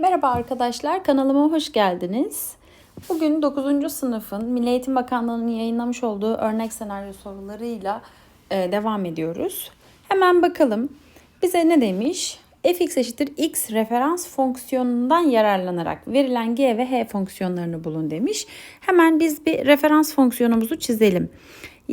Merhaba arkadaşlar, kanalıma hoş geldiniz. Bugün 9. sınıfın Milli Eğitim Bakanlığı'nın yayınlamış olduğu örnek senaryo sorularıyla e, devam ediyoruz. Hemen bakalım bize ne demiş? fx eşittir x referans fonksiyonundan yararlanarak verilen g ve h fonksiyonlarını bulun demiş. Hemen biz bir referans fonksiyonumuzu çizelim.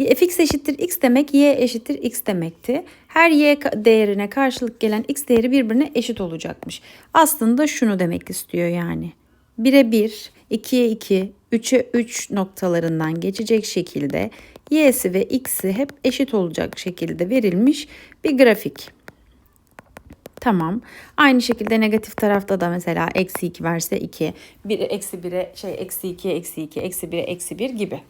Fx eşittir x demek y eşittir x demekti. Her y değerine karşılık gelen x değeri birbirine eşit olacakmış. Aslında şunu demek istiyor yani. 1'e 1, 2'ye 2, 3'e 3 noktalarından geçecek şekilde y'si ve x'i hep eşit olacak şekilde verilmiş bir grafik. Tamam. Aynı şekilde negatif tarafta da mesela eksi 2 verse 2, 1 eksi 1'e şey eksi 2 eksi 2, eksi 1'e eksi 1 gibi.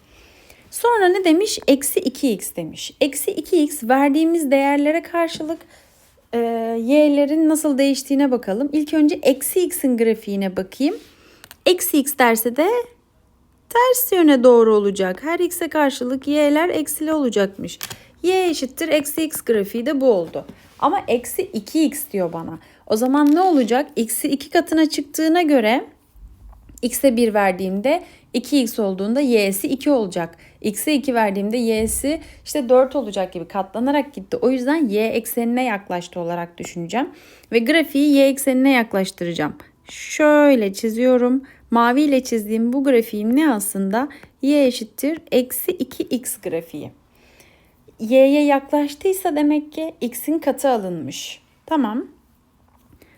Sonra ne demiş? Eksi 2x demiş. Eksi 2x verdiğimiz değerlere karşılık e, y'lerin nasıl değiştiğine bakalım. İlk önce eksi x'in grafiğine bakayım. Eksi x derse de ters yöne doğru olacak. Her x'e karşılık y'ler eksili olacakmış. y eşittir eksi x grafiği de bu oldu. Ama eksi 2x diyor bana. O zaman ne olacak? X'i 2 katına çıktığına göre x'e 1 verdiğimde 2x olduğunda y'si 2 olacak. x'e 2 verdiğimde y'si işte 4 olacak gibi katlanarak gitti. O yüzden y eksenine yaklaştı olarak düşüneceğim. Ve grafiği y eksenine yaklaştıracağım. Şöyle çiziyorum. Mavi ile çizdiğim bu grafiğim ne aslında? y eşittir eksi 2x grafiği y'ye yaklaştıysa demek ki x'in katı alınmış. Tamam.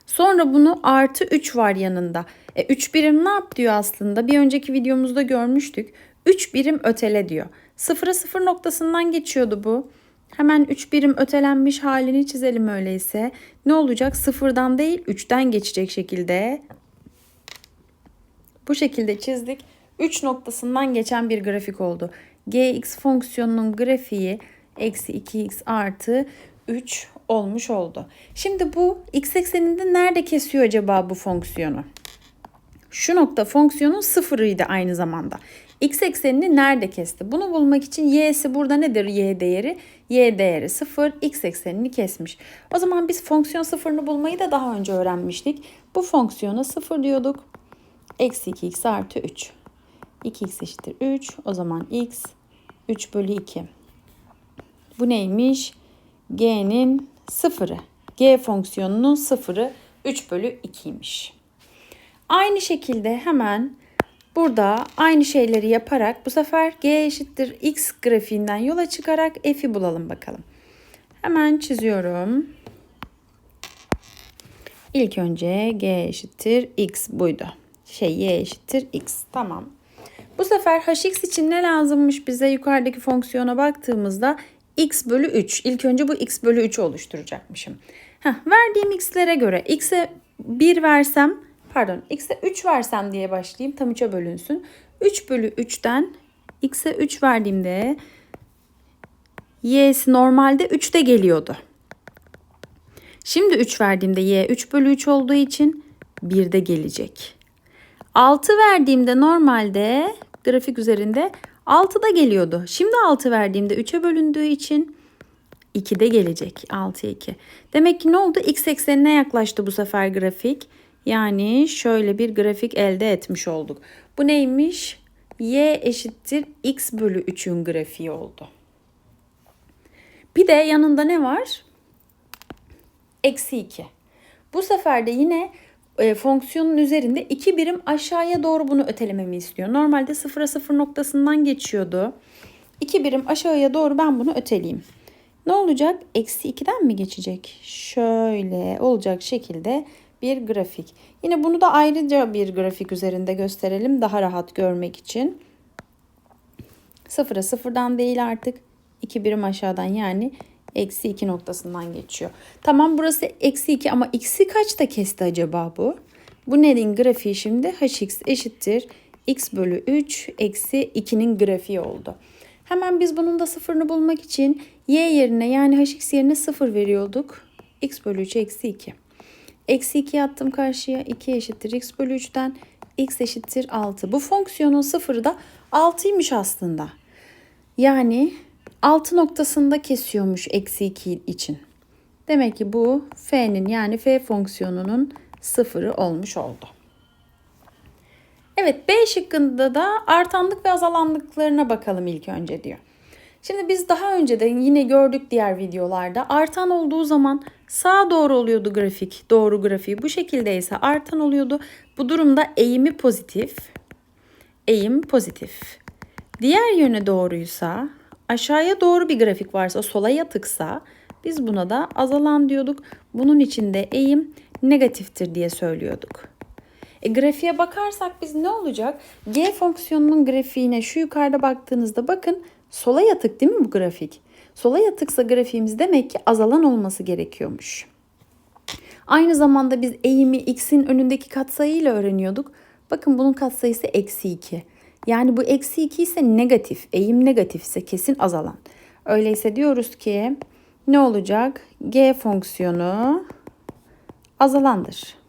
Sonra bunu artı 3 var yanında. E 3 birim ne yap diyor aslında? Bir önceki videomuzda görmüştük. 3 birim ötele diyor. Sıfıra sıfır noktasından geçiyordu bu. Hemen 3 birim ötelenmiş halini çizelim öyleyse. Ne olacak? Sıfırdan değil 3'ten geçecek şekilde. Bu şekilde çizdik. 3 noktasından geçen bir grafik oldu. gx fonksiyonunun grafiği eksi 2x artı 3 olmuş oldu. Şimdi bu x ekseninde nerede kesiyor acaba bu fonksiyonu? Şu nokta fonksiyonun sıfırıydı aynı zamanda. X eksenini nerede kesti? Bunu bulmak için y'si burada nedir y değeri? y değeri 0, x eksenini kesmiş. O zaman biz fonksiyon sıfırını bulmayı da daha önce öğrenmiştik. Bu fonksiyona 0 diyorduk. Eksi 2x artı 3. 2x eşittir 3. O zaman x 3 bölü 2. Bu neymiş? G'nin sıfırı. G fonksiyonunun sıfırı 3 bölü 2'ymiş. Aynı şekilde hemen burada aynı şeyleri yaparak bu sefer G eşittir X grafiğinden yola çıkarak F'i bulalım bakalım. Hemen çiziyorum. İlk önce G eşittir X buydu. Şey Y eşittir X. Tamam. Bu sefer Hx için ne lazımmış bize yukarıdaki fonksiyona baktığımızda x bölü 3. İlk önce bu x bölü 3'ü oluşturacakmışım. Heh, verdiğim x'lere göre x'e 1 versem pardon x'e 3 versem diye başlayayım tam 3'e bölünsün. 3 bölü 3'ten x'e 3 verdiğimde y'si normalde 3'te geliyordu. Şimdi 3 verdiğimde y 3 bölü 3 olduğu için 1'de gelecek. 6 verdiğimde normalde grafik üzerinde 6'da geliyordu. Şimdi 6 verdiğimde 3'e bölündüğü için 2'de gelecek. 6'ya 2. Demek ki ne oldu? X eksenine yaklaştı bu sefer grafik. Yani şöyle bir grafik elde etmiş olduk. Bu neymiş? Y eşittir X bölü 3'ün grafiği oldu. Bir de yanında ne var? Eksi 2. Bu sefer de yine e, fonksiyonun üzerinde iki birim aşağıya doğru bunu ötelememi istiyor. Normalde sıfıra sıfır noktasından geçiyordu. İki birim aşağıya doğru ben bunu öteleyeyim. Ne olacak? Eksi 2'den mi geçecek? Şöyle olacak şekilde bir grafik. Yine bunu da ayrıca bir grafik üzerinde gösterelim daha rahat görmek için. Sıfıra sıfırdan değil artık. iki birim aşağıdan yani Eksi 2 noktasından geçiyor. Tamam burası eksi 2 ama x'i kaçta kesti acaba bu? Bu neyin grafiği şimdi? hx eşittir x bölü 3 eksi 2'nin grafiği oldu. Hemen biz bunun da sıfırını bulmak için y yerine yani hx yerine sıfır veriyorduk. x bölü 3 eksi 2. Eksi 2 attım karşıya. 2 eşittir x bölü 3'ten x eşittir 6. Bu fonksiyonun sıfırı da 6'ymış aslında. Yani 6 noktasında kesiyormuş eksi 2 için. Demek ki bu f'nin yani f fonksiyonunun sıfırı olmuş oldu. Evet B şıkkında da artanlık ve azalanlıklarına bakalım ilk önce diyor. Şimdi biz daha önce de yine gördük diğer videolarda artan olduğu zaman sağa doğru oluyordu grafik. Doğru grafiği bu şekilde ise artan oluyordu. Bu durumda eğimi pozitif. Eğim pozitif. Diğer yöne doğruysa aşağıya doğru bir grafik varsa sola yatıksa biz buna da azalan diyorduk. Bunun için de eğim negatiftir diye söylüyorduk. E, grafiğe bakarsak biz ne olacak? G fonksiyonunun grafiğine şu yukarıda baktığınızda bakın sola yatık değil mi bu grafik? Sola yatıksa grafiğimiz demek ki azalan olması gerekiyormuş. Aynı zamanda biz eğimi x'in önündeki katsayıyla öğreniyorduk. Bakın bunun katsayısı eksi 2. Yani bu eksi 2 ise negatif. Eğim negatif ise kesin azalan. Öyleyse diyoruz ki ne olacak? G fonksiyonu azalandır.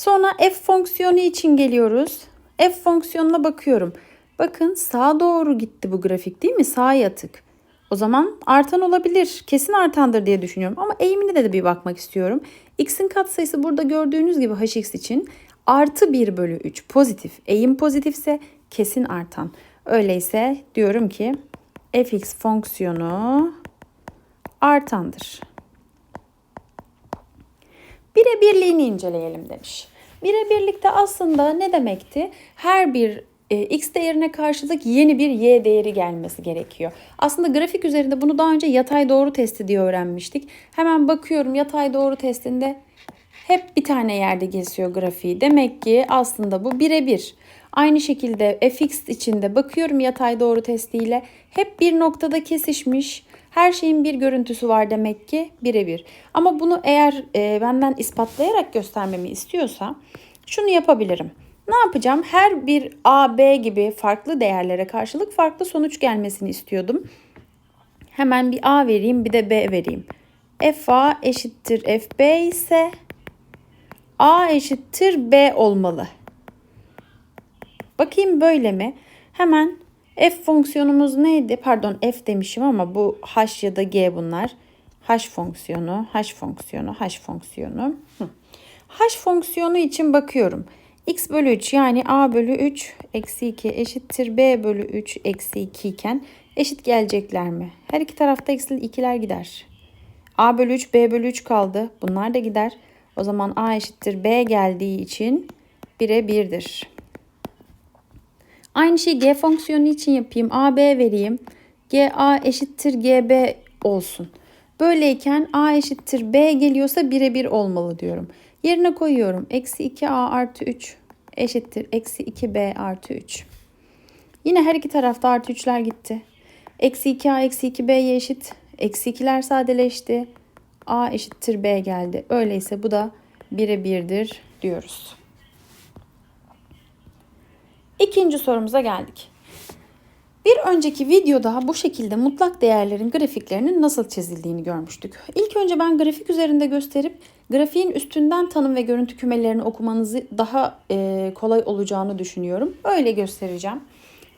Sonra f fonksiyonu için geliyoruz. F fonksiyonuna bakıyorum. Bakın sağa doğru gitti bu grafik değil mi? Sağa yatık. O zaman artan olabilir. Kesin artandır diye düşünüyorum. Ama eğimine de, bir bakmak istiyorum. X'in katsayısı burada gördüğünüz gibi hx için artı 1 bölü 3 pozitif. Eğim pozitifse kesin artan. Öyleyse diyorum ki fx fonksiyonu artandır. Birebirliğini inceleyelim demiş. Birebirlikte aslında ne demekti? Her bir x değerine karşılık yeni bir y değeri gelmesi gerekiyor. Aslında grafik üzerinde bunu daha önce yatay doğru testi diye öğrenmiştik. Hemen bakıyorum yatay doğru testinde hep bir tane yerde geziyor grafiği. Demek ki aslında bu birebir. Aynı şekilde fx içinde bakıyorum yatay doğru testiyle hep bir noktada kesişmiş. Her şeyin bir görüntüsü var demek ki birebir. Ama bunu eğer e, benden ispatlayarak göstermemi istiyorsa şunu yapabilirim. Ne yapacağım? Her bir A, B gibi farklı değerlere karşılık farklı sonuç gelmesini istiyordum. Hemen bir A vereyim bir de B vereyim. FA eşittir FB ise A eşittir B olmalı. Bakayım böyle mi? Hemen f fonksiyonumuz neydi? Pardon f demişim ama bu h ya da g bunlar. h fonksiyonu, h fonksiyonu, h fonksiyonu. h fonksiyonu için bakıyorum. X bölü 3 yani a bölü 3 eksi 2 eşittir b bölü 3 eksi 2 iken eşit gelecekler mi? Her iki tarafta eksi 2'ler gider. a bölü 3 b bölü 3 kaldı. Bunlar da gider. O zaman a eşittir b geldiği için 1'e 1'dir. Aynı şeyi g fonksiyonu için yapayım. a b vereyim. g a eşittir g b olsun. Böyleyken a eşittir b geliyorsa 1'e 1 olmalı diyorum. Yerine koyuyorum. Eksi 2a artı 3 eşittir. Eksi 2b artı 3. Yine her iki tarafta artı 3'ler gitti. Eksi 2a eksi 2b'ye eşit. Eksi 2'ler sadeleşti. a eşittir b geldi. Öyleyse bu da 1'e 1'dir diyoruz. İkinci sorumuza geldik. Bir önceki videoda bu şekilde mutlak değerlerin grafiklerinin nasıl çizildiğini görmüştük. İlk önce ben grafik üzerinde gösterip grafiğin üstünden tanım ve görüntü kümelerini okumanızı daha e, kolay olacağını düşünüyorum. Öyle göstereceğim.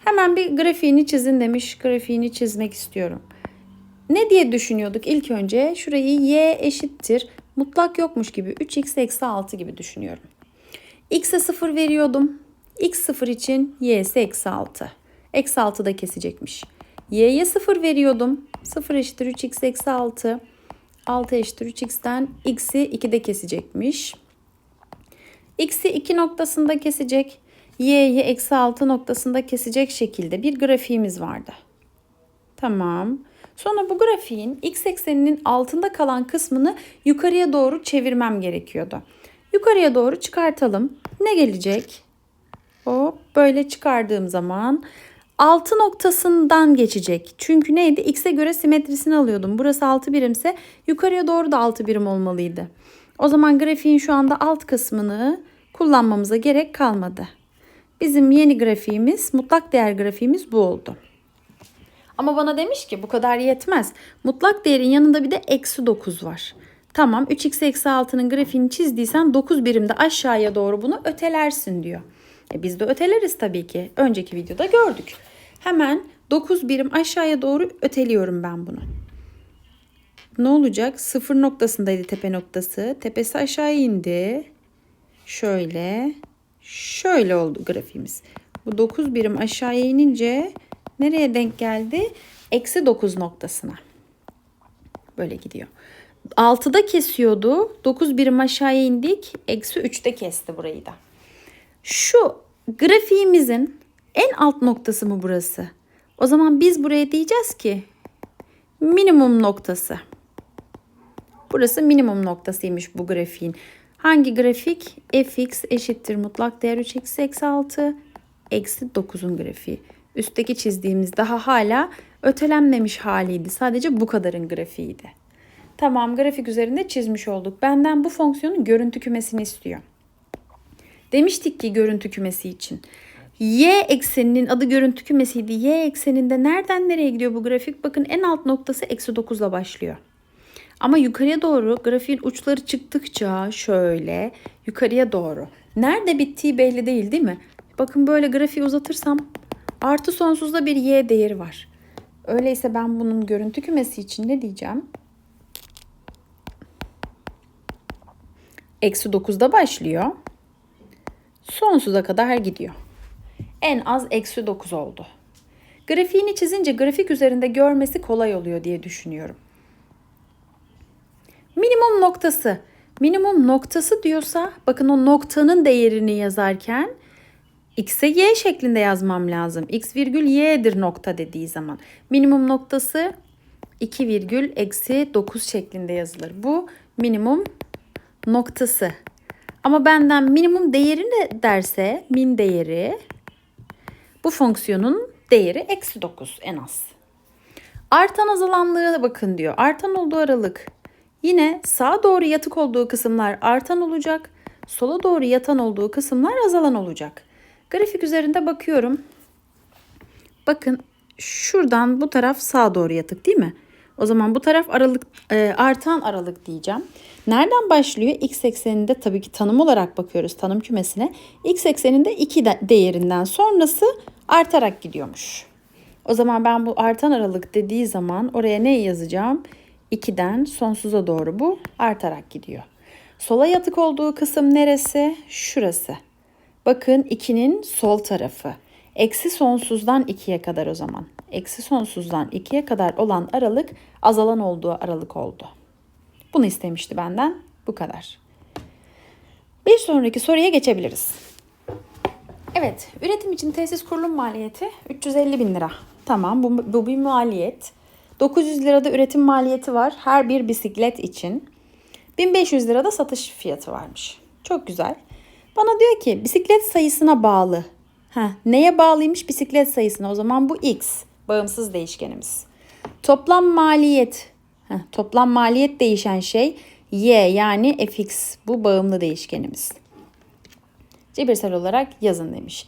Hemen bir grafiğini çizin demiş. Grafiğini çizmek istiyorum. Ne diye düşünüyorduk ilk önce? Şurayı y eşittir. Mutlak yokmuş gibi 3x eksi 6 gibi düşünüyorum. x'e 0 veriyordum. x0 için y'si eksi 6. Eksi 6 da kesecekmiş. y'ye 0 veriyordum. 0 eşittir 3x eksi 6. 6 eşittir 3x'ten x'i 2'de kesecekmiş. x'i 2 noktasında kesecek. y'yi eksi 6 noktasında kesecek şekilde bir grafiğimiz vardı. Tamam. Sonra bu grafiğin x ekseninin altında kalan kısmını yukarıya doğru çevirmem gerekiyordu. Yukarıya doğru çıkartalım. Ne gelecek? Hop böyle çıkardığım zaman 6 noktasından geçecek. Çünkü neydi? X'e göre simetrisini alıyordum. Burası 6 birimse yukarıya doğru da 6 birim olmalıydı. O zaman grafiğin şu anda alt kısmını kullanmamıza gerek kalmadı. Bizim yeni grafiğimiz, mutlak değer grafiğimiz bu oldu. Ama bana demiş ki bu kadar yetmez. Mutlak değerin yanında bir de eksi 9 var. Tamam 3x eksi 6'nın grafiğini çizdiysen 9 birimde aşağıya doğru bunu ötelersin diyor. E biz de öteleriz tabii ki. Önceki videoda gördük. Hemen 9 birim aşağıya doğru öteliyorum ben bunu. ne olacak? Sıfır noktasındaydı tepe noktası. Tepesi aşağı indi. Şöyle. Şöyle oldu grafiğimiz. Bu 9 birim aşağıya inince nereye denk geldi? Eksi 9 noktasına. Böyle gidiyor. 6'da kesiyordu. 9 birim aşağıya indik. Eksi 3'te kesti burayı da. Şu grafiğimizin en alt noktası mı burası? O zaman biz buraya diyeceğiz ki minimum noktası. Burası minimum noktasıymış bu grafiğin. Hangi grafik? fx eşittir mutlak değer 3 eksi eksi 6 eksi 9'un grafiği. Üstteki çizdiğimiz daha hala ötelenmemiş haliydi. Sadece bu kadarın grafiğiydi. Tamam grafik üzerinde çizmiş olduk. Benden bu fonksiyonun görüntü kümesini istiyor. Demiştik ki görüntü kümesi için. Y ekseninin adı görüntü kümesiydi. Y ekseninde nereden nereye gidiyor bu grafik? Bakın en alt noktası eksi 9 ile başlıyor. Ama yukarıya doğru grafiğin uçları çıktıkça şöyle yukarıya doğru. Nerede bittiği belli değil değil mi? Bakın böyle grafiği uzatırsam artı sonsuzda bir y değeri var. Öyleyse ben bunun görüntü kümesi için ne diyeceğim? Eksi 9'da başlıyor. Sonsuza kadar gidiyor. En az eksi 9 oldu. Grafiğini çizince grafik üzerinde görmesi kolay oluyor diye düşünüyorum. Minimum noktası. Minimum noktası diyorsa bakın o noktanın değerini yazarken x'e y şeklinde yazmam lazım. x virgül y'dir nokta dediği zaman. Minimum noktası 2 virgül eksi 9 şeklinde yazılır. Bu minimum noktası. Ama benden minimum değeri ne derse min değeri bu fonksiyonun değeri eksi 9 en az. Artan azalanlığa bakın diyor. Artan olduğu aralık Yine sağa doğru yatık olduğu kısımlar artan olacak. Sola doğru yatan olduğu kısımlar azalan olacak. Grafik üzerinde bakıyorum. Bakın şuradan bu taraf sağa doğru yatık değil mi? O zaman bu taraf aralık e, artan aralık diyeceğim. Nereden başlıyor? X ekseninde tabii ki tanım olarak bakıyoruz tanım kümesine. X ekseninde 2 de, değerinden sonrası artarak gidiyormuş. O zaman ben bu artan aralık dediği zaman oraya ne yazacağım? 2'den sonsuza doğru bu artarak gidiyor. Sola yatık olduğu kısım neresi? Şurası. Bakın 2'nin sol tarafı. Eksi sonsuzdan 2'ye kadar o zaman. Eksi sonsuzdan 2'ye kadar olan aralık azalan olduğu aralık oldu. Bunu istemişti benden. Bu kadar. Bir sonraki soruya geçebiliriz. Evet, üretim için tesis kurulum maliyeti 350 bin lira. Tamam, bu, bu bir maliyet. 900 lirada üretim maliyeti var her bir bisiklet için. 1500 lirada satış fiyatı varmış. Çok güzel. Bana diyor ki bisiklet sayısına bağlı. Ha, neye bağlıymış bisiklet sayısına? O zaman bu x bağımsız değişkenimiz. Toplam maliyet. Ha, toplam maliyet değişen şey y yani fx. Bu bağımlı değişkenimiz. Cebirsel olarak yazın demiş.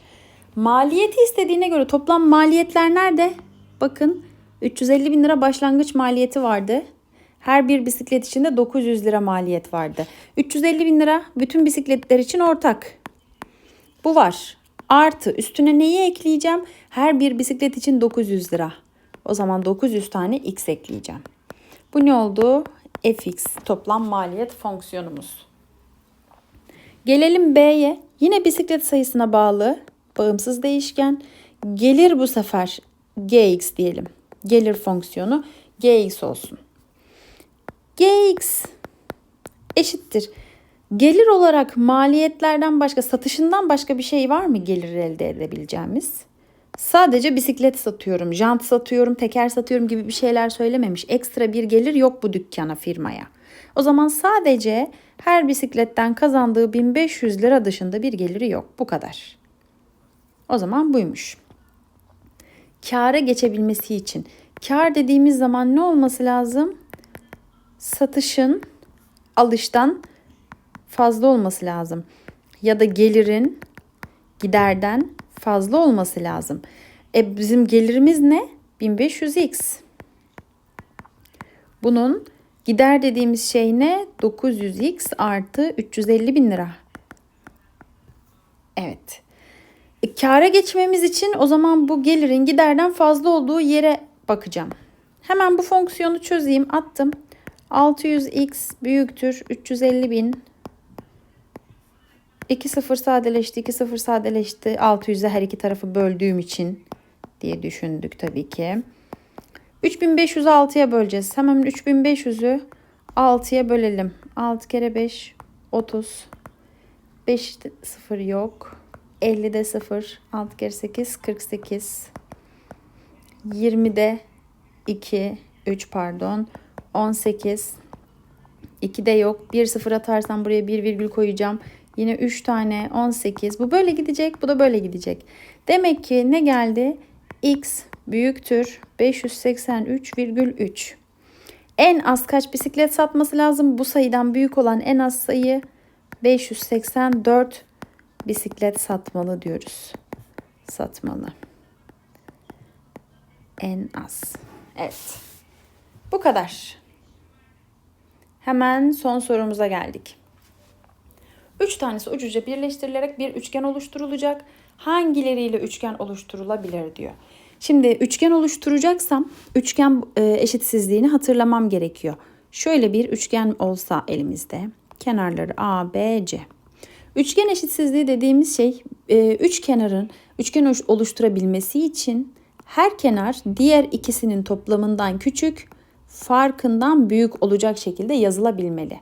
Maliyeti istediğine göre toplam maliyetler nerede? Bakın 350 bin lira başlangıç maliyeti vardı. Her bir bisiklet için de 900 lira maliyet vardı. 350 bin lira bütün bisikletler için ortak. Bu var. Artı üstüne neyi ekleyeceğim? Her bir bisiklet için 900 lira. O zaman 900 tane x ekleyeceğim. Bu ne oldu? fx toplam maliyet fonksiyonumuz. Gelelim B'ye. Yine bisiklet sayısına bağlı bağımsız değişken. Gelir bu sefer gx diyelim gelir fonksiyonu gx olsun. gx eşittir. Gelir olarak maliyetlerden başka, satışından başka bir şey var mı gelir elde edebileceğimiz? Sadece bisiklet satıyorum, jant satıyorum, teker satıyorum gibi bir şeyler söylememiş. Ekstra bir gelir yok bu dükkana, firmaya. O zaman sadece her bisikletten kazandığı 1500 lira dışında bir geliri yok. Bu kadar. O zaman buymuş kâra geçebilmesi için. Kar dediğimiz zaman ne olması lazım? Satışın alıştan fazla olması lazım. Ya da gelirin giderden fazla olması lazım. E bizim gelirimiz ne? 1500x. Bunun gider dediğimiz şey ne? 900x artı 350 bin lira. Evet. E, kâra geçmemiz için o zaman bu gelirin giderden fazla olduğu yere bakacağım. Hemen bu fonksiyonu çözeyim. Attım. 600x büyüktür 350 bin. 2 sıfır sadeleşti, 2 sıfır sadeleşti. 600'e her iki tarafı böldüğüm için diye düşündük tabii ki. 3500'ü 6'ya böleceğiz. Hemen 3500'ü 6'ya bölelim. 6 kere 5 30. 5 sıfır yok. 50'de 0. 6 kere 8 48. 20'de 2 3 pardon. 18. 2'de yok. 1 sıfır atarsam buraya 1 virgül koyacağım. Yine 3 tane 18. Bu böyle gidecek. Bu da böyle gidecek. Demek ki ne geldi? X büyüktür 583,3. En az kaç bisiklet satması lazım? Bu sayıdan büyük olan en az sayı 584 bisiklet satmalı diyoruz. Satmalı. En az. Evet. Bu kadar. Hemen son sorumuza geldik. Üç tanesi uç uca birleştirilerek bir üçgen oluşturulacak. Hangileriyle üçgen oluşturulabilir diyor. Şimdi üçgen oluşturacaksam üçgen e, eşitsizliğini hatırlamam gerekiyor. Şöyle bir üçgen olsa elimizde kenarları A, B, C. Üçgen eşitsizliği dediğimiz şey e, üç kenarın üçgen oluşturabilmesi için her kenar diğer ikisinin toplamından küçük, farkından büyük olacak şekilde yazılabilmeli.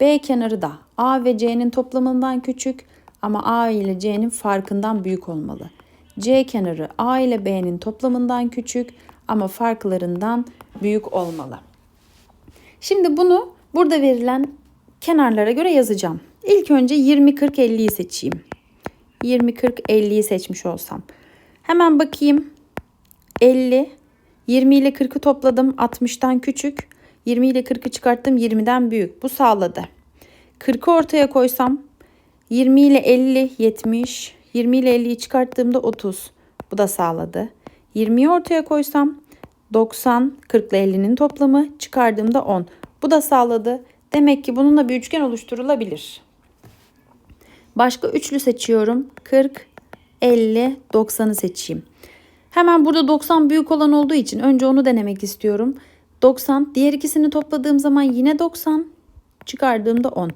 B kenarı da A ve C'nin toplamından küçük ama A ile C'nin farkından büyük olmalı. C kenarı A ile B'nin toplamından küçük ama farklarından büyük olmalı. Şimdi bunu burada verilen kenarlara göre yazacağım. İlk önce 20 40 50'yi seçeyim. 20 40 50'yi seçmiş olsam. Hemen bakayım. 50 20 ile 40'ı topladım 60'tan küçük. 20 ile 40'ı çıkarttım 20'den büyük. Bu sağladı. 40'ı ortaya koysam 20 ile 50 70. 20 ile 50'yi çıkarttığımda 30. Bu da sağladı. 20'yi ortaya koysam 90 40 ile 50'nin toplamı çıkardığımda 10. Bu da sağladı. Demek ki bununla bir üçgen oluşturulabilir. Başka üçlü seçiyorum. 40, 50, 90'ı seçeyim. Hemen burada 90 büyük olan olduğu için önce onu denemek istiyorum. 90. Diğer ikisini topladığım zaman yine 90. Çıkardığımda 10.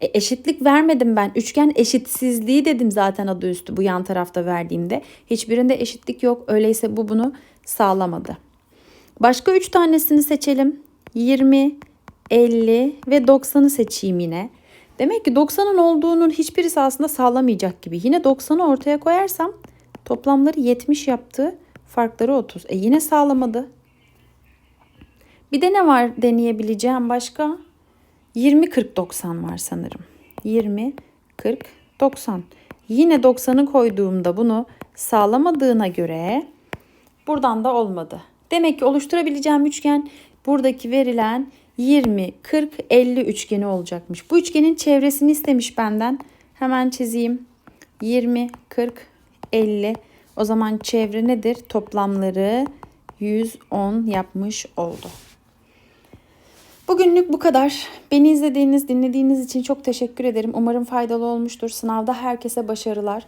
E, eşitlik vermedim ben. Üçgen eşitsizliği dedim zaten adı üstü bu yan tarafta verdiğimde. Hiçbirinde eşitlik yok. Öyleyse bu bunu sağlamadı. Başka 3 tanesini seçelim. 20, 50 ve 90'ı seçeyim yine. Demek ki 90'ın olduğunun hiçbirisi aslında sağlamayacak gibi. Yine 90'ı ortaya koyarsam toplamları 70 yaptı. Farkları 30. E yine sağlamadı. Bir de ne var deneyebileceğim başka? 20 40 90 var sanırım. 20 40 90. Yine 90'ı koyduğumda bunu sağlamadığına göre buradan da olmadı. Demek ki oluşturabileceğim üçgen buradaki verilen 20 40 50 üçgeni olacakmış. Bu üçgenin çevresini istemiş benden. Hemen çizeyim. 20 40 50 o zaman çevre nedir? Toplamları 110 yapmış oldu. Bugünlük bu kadar. Beni izlediğiniz, dinlediğiniz için çok teşekkür ederim. Umarım faydalı olmuştur. Sınavda herkese başarılar.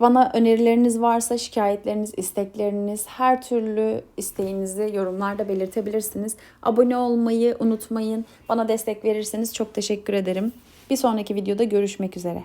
Bana önerileriniz varsa şikayetleriniz, istekleriniz, her türlü isteğinizi yorumlarda belirtebilirsiniz. Abone olmayı unutmayın. Bana destek verirseniz çok teşekkür ederim. Bir sonraki videoda görüşmek üzere.